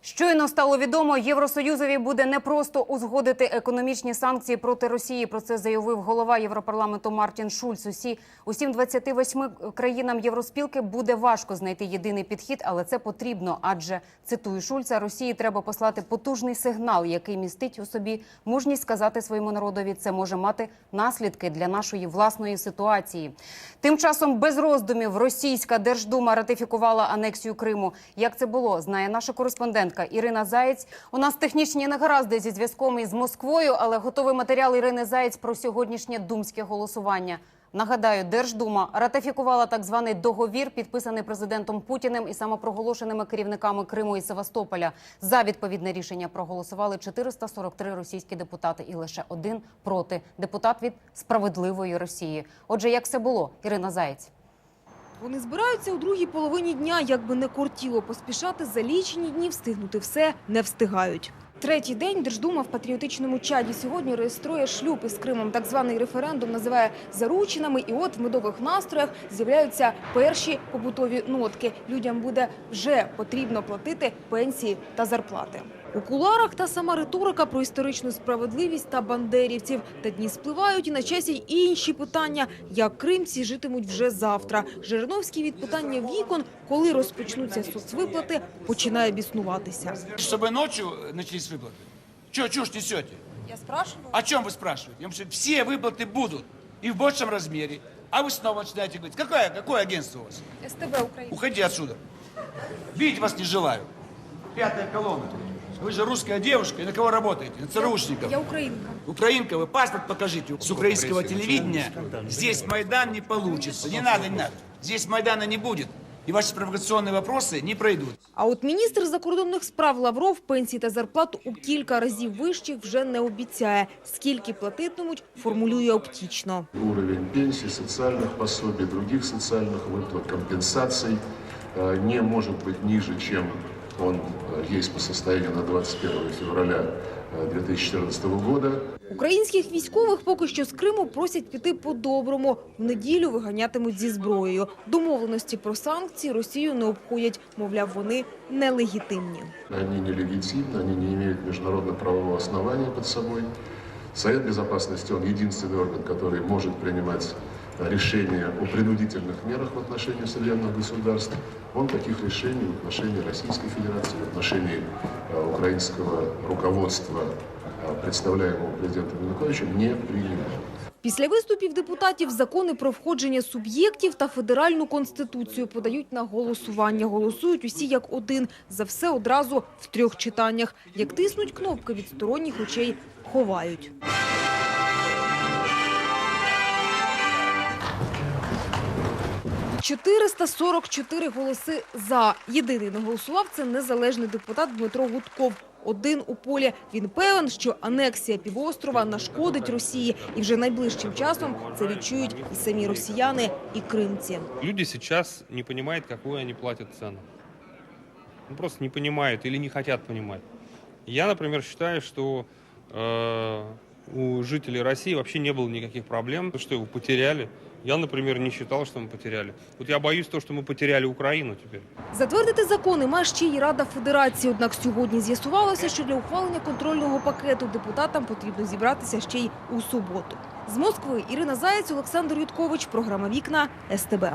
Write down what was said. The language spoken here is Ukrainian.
Щойно стало відомо, Євросоюзові буде непросто узгодити економічні санкції проти Росії. Про це заявив голова Європарламенту Мартін Шульц. Усі усім 28 країнам Євроспілки буде важко знайти єдиний підхід, але це потрібно. Адже цитую Шульца, Росії треба послати потужний сигнал, який містить у собі мужність сказати своєму народові. Це може мати наслідки для нашої власної ситуації. Тим часом без роздумів російська держдума ратифікувала анексію Криму. Як це було, знає наша кореспондентка Ірина Заєць. У нас технічні негаразди зі зв'язком із Москвою, але готовий матеріал Ірини Заєць про сьогоднішнє думське голосування. Нагадаю, Держдума ратифікувала так званий договір, підписаний президентом Путіним і самопроголошеними керівниками Криму і Севастополя. За відповідне рішення проголосували 443 російські депутати і лише один проти депутат від справедливої Росії. Отже, як все було, Ірина Заєць. Вони збираються у другій половині дня, як би не кортіло поспішати за лічені дні встигнути все не встигають. Третій день Держдума в патріотичному чаді сьогодні реєструє шлюб із Кримом. Так званий референдум називає заручинами. І от в медових настроях з'являються перші побутові нотки. Людям буде вже потрібно платити пенсії та зарплати. У куларах та сама риторика про історичну справедливість та бандерівців. Та дні спливають і на часі й інші питання, як кримці житимуть вже завтра. Жириновський від питання вікон, коли розпочнуться соцвиплати, починає біснуватися. Чтобы ночью начались выплаты. Че чушь несете? Я спрашиваю. О чем вы спрашиваете? Я вам говорю, все выплаты будут. И в большем размере. А вы снова начинаете говорить, какое, какое агентство у вас? СТБ Україна. Уходи отсюда. Видеть вас не желаю. Пятая колонна. Вы же русская девушка, и на кого работаете? На ЦРУшников. Я українка. Украинка, вы паспорт покажите. С украинского телевидения здесь Майдан не получится. Не надо, не надо. Здесь Майдана не будет. И ваши провокационные вопросы не пройдут. А от міністр закордонних справ Лавров пенсії та зарплату у кілька разів вищих вже не обіцяє. Скільки платитимуть, формулює оптічно. Уровень пенсий, социальных пособий, других социальных выплат, компенсаций э, не может быть ниже, чем он э, есть по состоянию на 21 февраля э, 2014 года. Українських військових поки що з Криму просять піти по-доброму. В неділю виганятимуть зі зброєю. Домовленості про санкції Росію не обходять. Мовляв, вони нелегітимні. Они нелегитимны, они не имеют международно-правового основания под собой. Совет Безопасности, он единственный орган, который может принимать э, решения о принудительных мерах в отношении суверенных государств. Он таких решений в отношении Российской Федерации, в отношении э, украинского руководства, э, представляемого президентом Януковичем, не принимает. Після виступів депутатів закони про входження суб'єктів та федеральну конституцію подають на голосування. Голосують усі як один. За все одразу в трьох читаннях. Як тиснуть кнопки від сторонніх очей, ховають. – 444 голоси «за». Єдиний не це незалежний депутат Дмитро Гудков. Один у полі. Він певен, що анексія півострова нашкодить Росії. І вже найближчим часом це відчують і самі росіяни, і кримці. Люди сейчас не понимают, какую они платят цену. Ну, просто не понимают или не хотят понимать. Я, например, считаю, что э, у жителей России вообще не было никаких проблем, что его потеряли. Я, например, не считал, что мы потеряли. Вот я боюсь того, что мы потеряли Украину теперь. Затвердити закони має ще й Рада Федерації. Однак сьогодні з'ясувалося, що для ухвалення контрольного пакету депутатам потрібно зібратися ще й у суботу. З Москви Ірина Заєць, Олександр Юткович. Програма «Вікна» СТБ.